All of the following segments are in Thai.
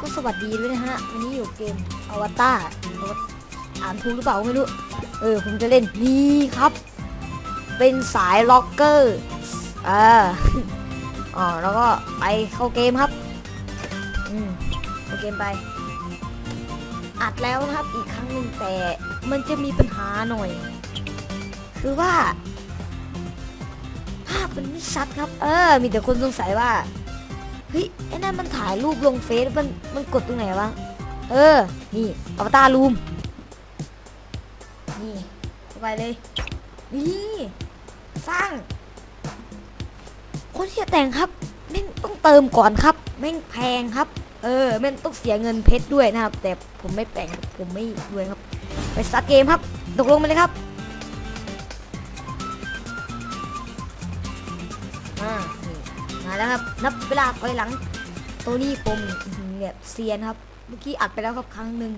ก็สวัสดีด้วยนะฮะ วันนี้อยู่เกมอวตารอ่านถูกหรือเปล่าไม่รู้ เออ ผมจะเล่นนี่ครับ เป็นสายล็อกเกอร์อ่าอ๋อ แล้วก็ไปเข้าเกมครับ อืมเข้าเกมไป อัดแล้วนะครับอีกครั้งหนึ่งแต่มันจะมีปัญหาหน่อย คือว่า ภาพมันไม่ชัดครับ เออ มีแต่คนสงสัยว่าเฮ้ยไอ้นั่นมันถ่ายรูปลงเฟซมันมันกดตรงไหนวะเออ นี่อวตารรูม นี่เข้าไปเลย นี่ สร้าง คนที่จะแต่งครับแม่งต้องเติมก่อนครับ แม่งแพงครับ เออแม่งต้องเสียเงินเพชรด้วยนะครับ แต่ผมไม่แต่งผมไม่ด้วยครับ ไปสตาร์เกมครับ ตกลงมาเลยครับอ่านี่มาแล้วครับ นับเวลาถอยหลัง ตัวนี้ผมแบบเซียนครับ เมื่อกี้อัดไปแล้วครับครั้งหนึ่ง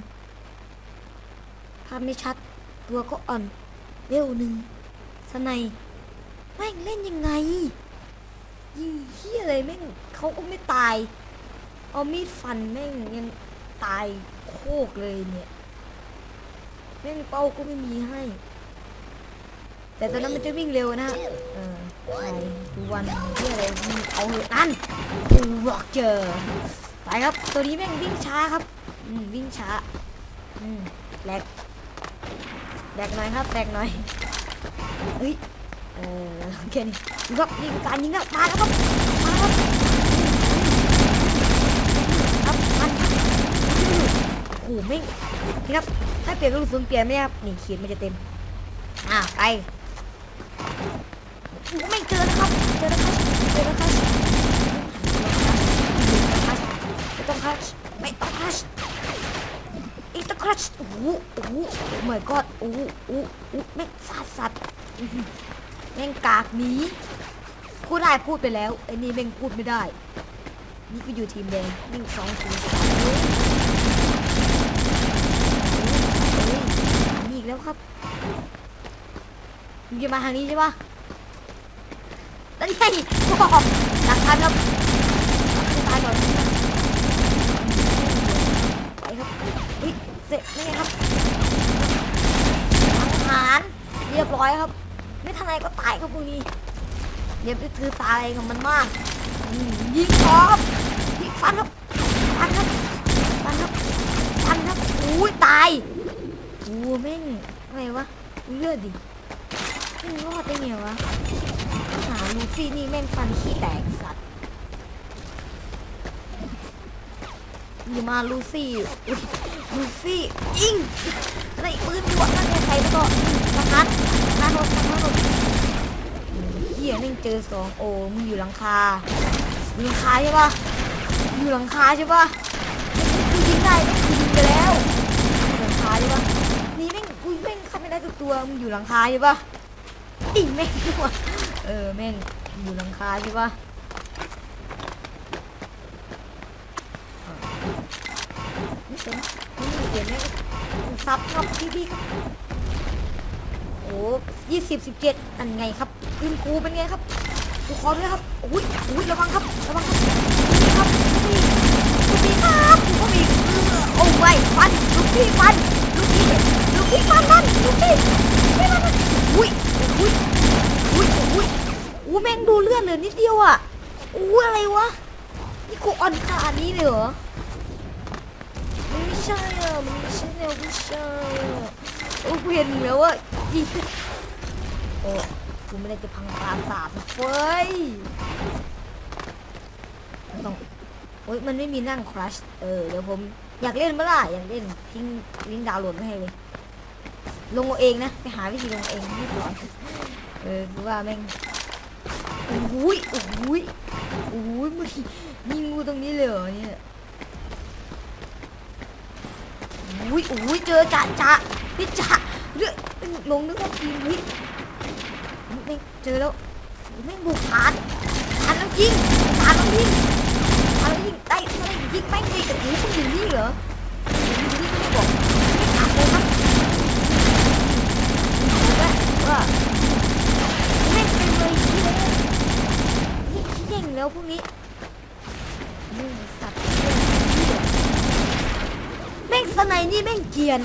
ภาพไม่ชัด ตัวก็อ่อนเร็วหนึ่งสไนแม่งเล่นยังไง ยิงเฮียอะไรแม่งเขาก็ไม่ตาย เอามีดฟันแม่งยังตายโคกเลยเนี่ย แม่งเป้าก็ไม่มีให้ แต่ตอนนั้นมันจะวิ่งเร็วนะฮะเออไปดูวันที่อะไรมึงเอาเหอะนั่นกูร็อกเจอไปครับ ตัวนี้แม่งวิ่งช้าครับ อืมวิ่งช้า อืมแหลกแหลกหน่อยครับแหลกหน่อยเฮ้ย เออโอเคนี่ดูครับนี่คือการยิงแล้วมาแล้วครับมาแล้วครับครับมันโอ้โหแม่นี่ครับ ถ้าเปลี่ยนกระสุนเปลี่ยนไม่ได้ครับ นี่ขีดมันจะเต็ม อะไปไม่เจอแล้วครับ เจอแล้วครับ เจอแล้วครับไม่ต้องคัชไม่ต้องคัชอีต้องคัชโอ้โหโอ้โหโอ้ my god โอ้โหโอ้โหโอ้โหแม่งสัตว์สัตว์แม่งกากหนีพูดได้พูดไปแล้วไอ้นี่แม่งพูดไม่ได้ นี่ก็อยู่ทีมแดงแม่งสองสามเฮ้ยเฮ้ยมีอีก แล้วครับมึงจะมาทางนี้ใช่ปะนั่นไงบอกหลักฐานครับตายก่อนไปครับเฮ้ยเสร็จนี่ครับอาหารเรียบร้อยครับ ไม่ทันไรก็ตายครับพวกนี้อย่าไปถือตาอะไรกับมันมากยิงตอครับยิงฟันครับฟันครับฟันครับฟันครับอุ้ยตาย แม่งอะไรวะเลือดดิแม่งรอดได้ไงวะหาลูฟี่นี่แม่งฟันขี้แตกสัตว์อย่ามาลูซี่ลูฟี่ยิงอะไรปืนบวกนั่นไงใครแล้วก็ทหารทหารรถทหารรถเฮียแม่งเจอสองโอมึงอยู่หลังคาอยู่หลังคาใช่ปะอยู่หลังคาใช่ปะกูยิงได้แม่งกูยิงไปแล้วอยู่หลังคาใช่ปะนี่แม่งกูแม่งเข้าไม่ได้ทุกตัวมึงอยู่หลังคาใช่ปะอีแม่งวเออแม่งอยู่หลังคาใช่ปะไม่สนนี่เดี๋ยวแม่งซับครับพี่พี่ครับโอ้ยี่สิบสิบเจ็ดอันไงครับคืนคูเป็นไงครับครูขอด้วยครับอุ้ยอุ้ยระวังครับระวังครับนี่ครับนี่พี่ครับลูกพี่โอ้ไม่ฟันลูกพี่ฟันลูกพี่ลูกพี่ฟันนั่นลูกพี่ อุ้ยอุ้ยอุ้ยอู้แม่งดูเลือดเหลือนิดเดียวอะอู้อะไรวะ นี่กูอ่อนขนาดนี้เลยเหรอไม่ใช่อะไม่ใช่แนวผู้ชายอะโอ้เห็นแล้วอะยิงโอ้กูไม่ได้จะพังปราสาทเฟ้ยมันต้องโอ้ยมันไม่มีนั่งครัชเออเดี๋ยวผมอยากเล่นเมื่อไหร่อยากเล่นทิ้งลิงก์ดาวน์โหลดไว้ให้เลย ลงเอาเองนะ ไปหาวิธีลงเองไม่สอน เออคือว่าแม่งโอ้ยโอ้ยโอ้ยมึงยิงงูตรงนี้เลยเหรอเนี่ยโอ้ยโอ้ยเจอจ่าจ่าพี่จ่าเรื่องลงนึกว่าทีมวิแม่งเจอแล้วแม่งบุกฐานฐานแล้วยิงฐานแล้วยิงฐานแล้วยิงได้อะไรยิงแม่งเลยโอ้โหคุณอยู่นี่เหรออยู่นี่ไม่บอกไม่ถามเลยครับ เย่งแล้วพวกนี้มึงสัตว์เกียนแม่งสไนนี่แม่งเกียน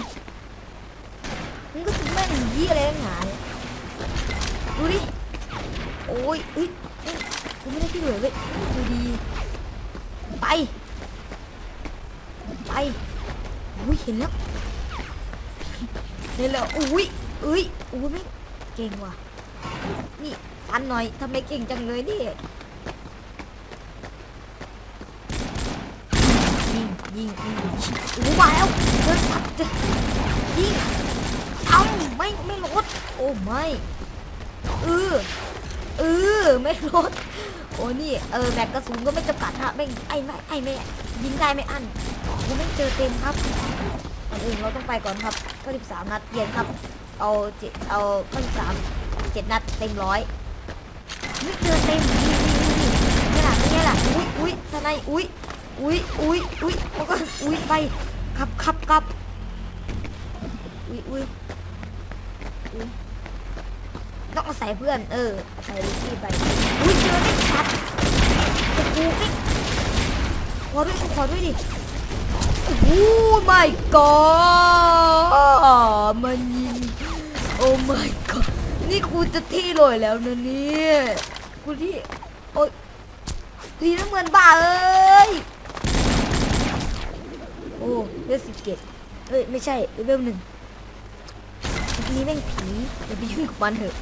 มึงก็ถึงแม่งยี่อะไรหงายดูดิ โอ้ยเฮ้ยกูไม่ได้ที่เหลือเว้ยดูดี ไป ไปอุ้ยเห็นแล้วเห็นแล้วอุ้ยอุ้ยอุ้ยไม่เก่งว่ะ นี่ ฟันหน่อยทำไมเก่งจังเลยนี่ยิงยิงยิงโอ้มาแล้วเจอสัตว์จอยิงเอ้าไม่ไม่ลดโอ้ไม่เออเออไม่ลดโอ้นี่เออแบกกระสุนก็ไม่จำกัดฮะไม่งไอ้ไม่ไอ้ไม่ยิงได้ไม่อั้นกูไม่เจอเต็มครับก่อนอื่นเราต้องไปก่อนครับ93นัดเปลี่ยนครับ เอาเจ็ดเอา93เจ็ดนัดเต็มร้อย ไม่เจอเต็มนี่นี่นี่นี่ล่ะนี่ละอุ้ยอุ้ยสไนอุ้ยอุ้ยอุ้ยอุ้ยแล้ก็อุ้ยไปขับขับขับอุ้ยอุ้ยอุ้ยต้องอาศัยเพื่อน เอออาศัยลูซี่ไปอุ้ยเจอได้ชัดโอ้โหนี่ขอด้วยขอด้วยดิโอ้โห my god มันยิงโอ้ my god นี่กูจะที่ลอยแล้วนะเนี่ย กูที่โอ้ยทีน้ำเงินบ้าเอ้ยโอ้เลเวลสิบเจ็ดเฮ้ยไม่ใช่เลเวลหนึ่งทีนี้แม่งผีอย่าไปยุ่งกับมันเถอะ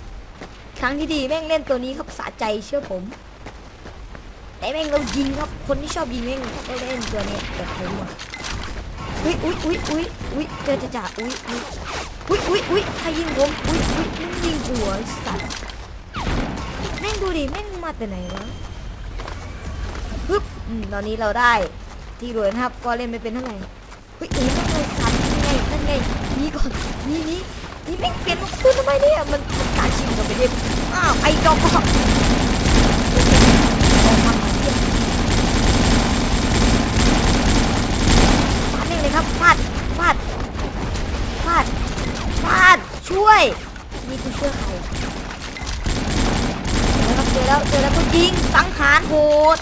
ครั้งที่ดีแม่งเล่นตัวนี้ครับสะใจเชื่อผม แต่แม่งเรายิงครับคนที่ชอบยิงแม่งก็เล่นตัวนี้แต่ผมอะอุ้ยอุ้ยอุ้ยอุ้ยอุ้ยเจอจ่าอุ้ยอุ้ยอุ้ยอุ้ยอุ้ยใครยิงผมอุ้ยอุ้ยมึงยิงหัวสัตว์ ม่งดูดิแม่งมาแต่ไหนวะฮึบอืมตอนนี้เราได้ที่รวยนะครับ ก็เล่นไม่เป็นเท่าไหร่เฮ้ยเอ๋นั่นไงสันนั่นไงนั่นไงนี่ก่อนนี่นี่นี่แม่งเปลี่ยนลูกปืนทำไมเนี่ยมันมันการชิงกับไปเด็บอ้าวไอ้จอกก็ฟาดเองเลยครับฟาดฟาดฟาดฟาดช่วยนี่กูช่วยครอะเจอแล้วครับเจ อแล้วเจอแล้วก็ยิงสังหารโหด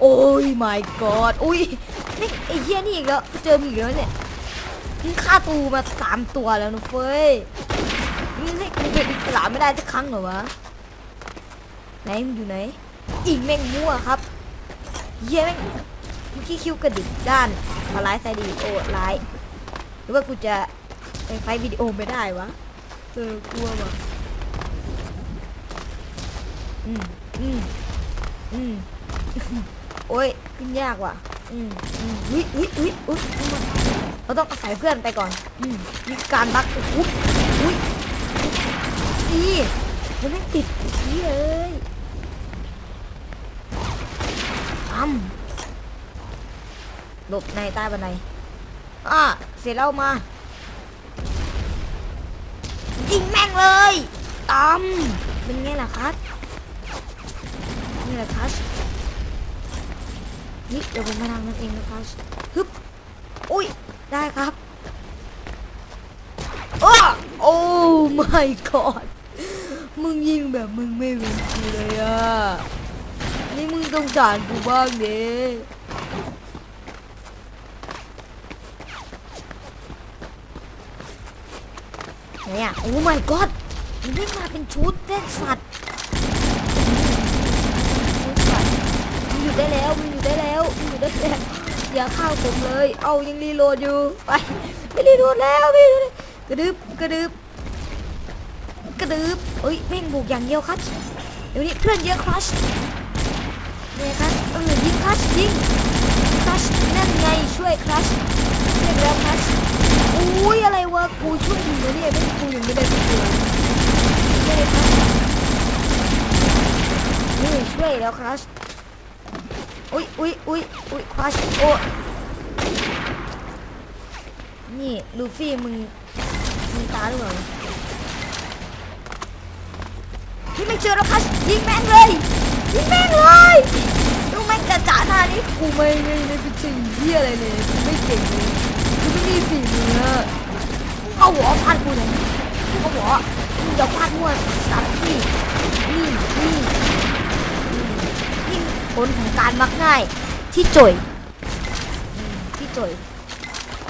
โอ้ย my god อุ้ยนี่ไอ้เหี้ยนี่อีกแล้วเจอมีอีกแล้วเนี่ยมึงฆ่าตูมาสามตัวแล้วนะเฟ้ยมึงให้กูเป็นอิสระไม่ได้สักครั้งเหรอวะไหนมึงอยู่ไหนอีกแม่งมั่วครับเหี้ยแม่งเมื่อกี้คิวกระดิกด้านมาไลฟ์ไซดีโอ้ไลฟ์หรือว่ากูจะไปไฟวิดีโอไม่ได้วะเออกลัวว่ะ อืมอืมอืมโอ้ยขึ้นยากว่ะ อืมอืมอุ้ยอุ้ยอุ้ยอุ้ยเราต้องอาศัยเพื่อนไปก่อน อืมมีการบักอ้โหอุ้ยนี่มันไม่ติดนี่เอ้ยอ้ำหลบในใต้บันไดอะเสร็จแล้วมายิงแม่งเลยตำเป็นไงล่ะครับ นี่แหละครับนี่เดี๋ยวผมมาทางนั้นเองนะครับฮึบอุ้ย ได้ครับอ้อโอ้ my god มึงยิงแบบมึงไม่เว้นกูเลยอะ นี่มึงต้องสารกูบ้างเด้ไหนอะ โอ้ my god มันไม่มาเป็นชุดเต้นสัตว์ชุดสัตว์ อยู่ได้แล้วมันอยู่ได้แล้วมันอยู่ได้แล้วอย่าเข้าผมเลย เอายังรีโหลดอยู่ไปไม่รีโหลดแล้วไม่รีโหลดกระดึบกระดึบกระดึบเอ้ยแม่งบุกอย่างเดียวครับเดี๋ยวนี้เพื่อนเยอะครัชเนี่ยครับเออยิงครัชยิงครัชนั่นไงช่วยครัชช่วยแล้วครัชอุ้ยอะไรวะกูช่วยมึงนะเนี่ยไม่กูอยังไม่ได้ช่วยไม่ได้ครัชนี่ช่วยแล้วครัช อุ้ยอุ้ยอุ้ยอุ้ยคว้าชิโอนี่ลูฟี่มึงมึงตาหรือเปล่าที่ไม่เจอแล้วคัชยิงแม่งเลยยิงแม่งเลยดูแม่งจะจ่าหน้านี้กูไม่ไม่ไม่เป็นสิ่งเหี้ยอะไรเลยกูไม่เก่งเลยกูไม่มีฝีมือมึงเอาหัวฟาดกูเลยมึงเอาหัวมึงอย่าฟาดมั่วสัตว์นี่นี่นี่นี่ ผลของการมักง่าย ที่จ่อยที่จ่อย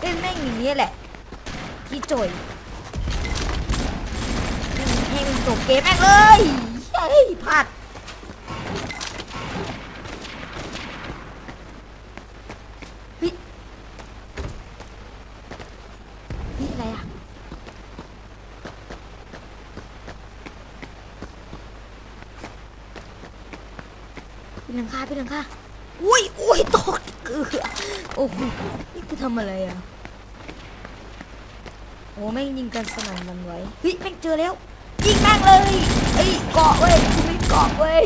เล่นแม่งอย่างนี้แหละ ที่จ่อยให้มันจบเกมแม่งเลยเฮ้ยพลาดเฮ้ยเฮ้ยอะไรอะ เป็นหลังคาเป็นหลังคาอุ้ยอุ้ยตกเกือโอ้โหนี่กูทำอะไรอะโอ้แม่งยิงกันสนั่นวันไหวเฮ้ยแม่งเจอแล้วยิงแม่งเลยเอ้ยเกาะเว้ยกูไม่เกาะเว้ย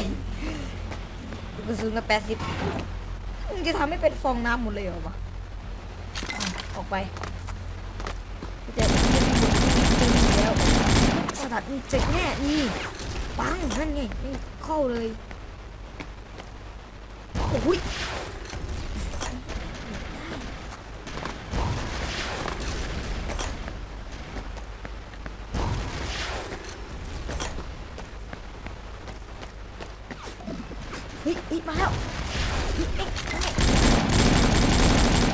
กระสุนมาแปดสิบมึงจะทำให้เป็นฟองน้ำหมดเลยเหรอวะออกไปแต่ไม่ได้หมดที่มีแล้วสถานมึงเจ็บแน่นี่ปังนั่นไงแม่เข้าเลย อ้ยเฮ้ยเฮ้ยมาแล้วเฮ้ยเอ๊ะนั่นไง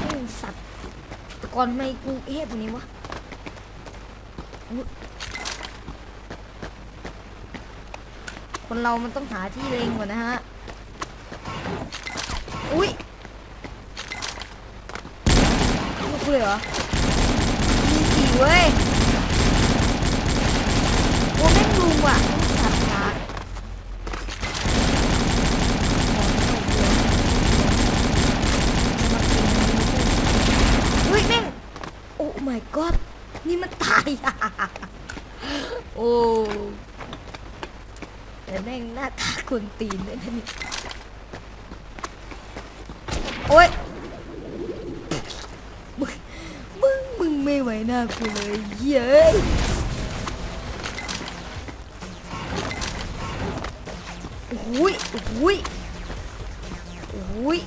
เฮ้สัตว์แต่ก่อนไม่กูเอ๊ะตัวนี้วะอุ๊ยคนเรามันต้องหาที่เลงก่อนนะฮะ อุ้ยลูกเลยเหรอมีสี่เว้ยโอ้แม่งลุงว่ะแม่งสัตว์กากเฮ้ยแม่งโอ้ my god นี่มันตายโอ้แต่แม่งหน้าตาคนตีนด้วยนะนี่ โอ๊ย มึง มึง มึง ไม่ไหวหน้ากูเลยเย้ยโอ้ยโอ้ยโอ้ย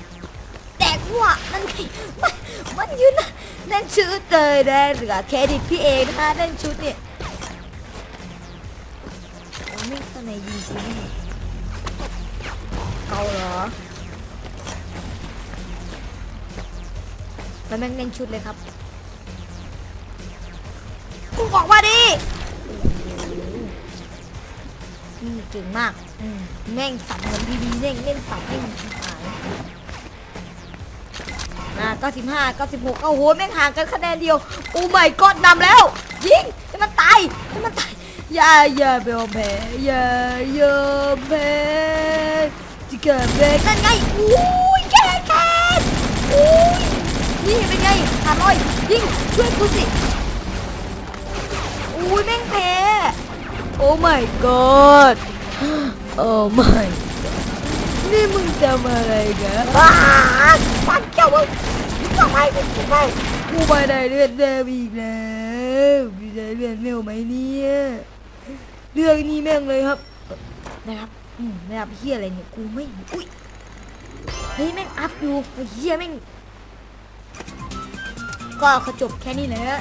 แตกหัวนั่นไงมันมันยืนนะนั่นชุดเลยนะเหลือเครดิตพี่เอนะคะนั่นชุดเนี่ยโอ้ไม่สนยิงกูนี่เกาเหรอแล้วแม่งเล่นชุดเลยครับ กูบอกว่าดินี่เก่งมากอืมแม่งสับเหมือนพีบีเล่นเล่นสับให้มันหายอ่าก็สิบห้าเก็สิบหกโอ้โหแม่งห่างกันคะแนนเดียวโอ้ไม่กดนำแล้วยิงให้มันตายให้มันตายอย่าอย่าไปยอมแพ้อย่ายอมแพ้จะเกิดเบรกนั่นไงอุ้ยแค่แค่อุ้ยนี่เป็นไงหาลอยยิงช่วยกูสิ อุ้ยแม่งแพ้โอ้ my god โอ้ my god นี่มึงทำอะไรกันอ้าปันเจ้ามึงมึงทำไมมึงทำไมกูไม่ได้เลือดเดิมอีกแล้วกูได้เลือดเร็วไหมเนี่ยเรื่องนี้แม่งเลยครับ นะครับอืมนะครับเฮียอะไรเนี่ยกูไม่อุ้ยเฮ้ยแม่งอัพอยู่เฮียแม่งก็ขอจบแค่นี้เลยนะ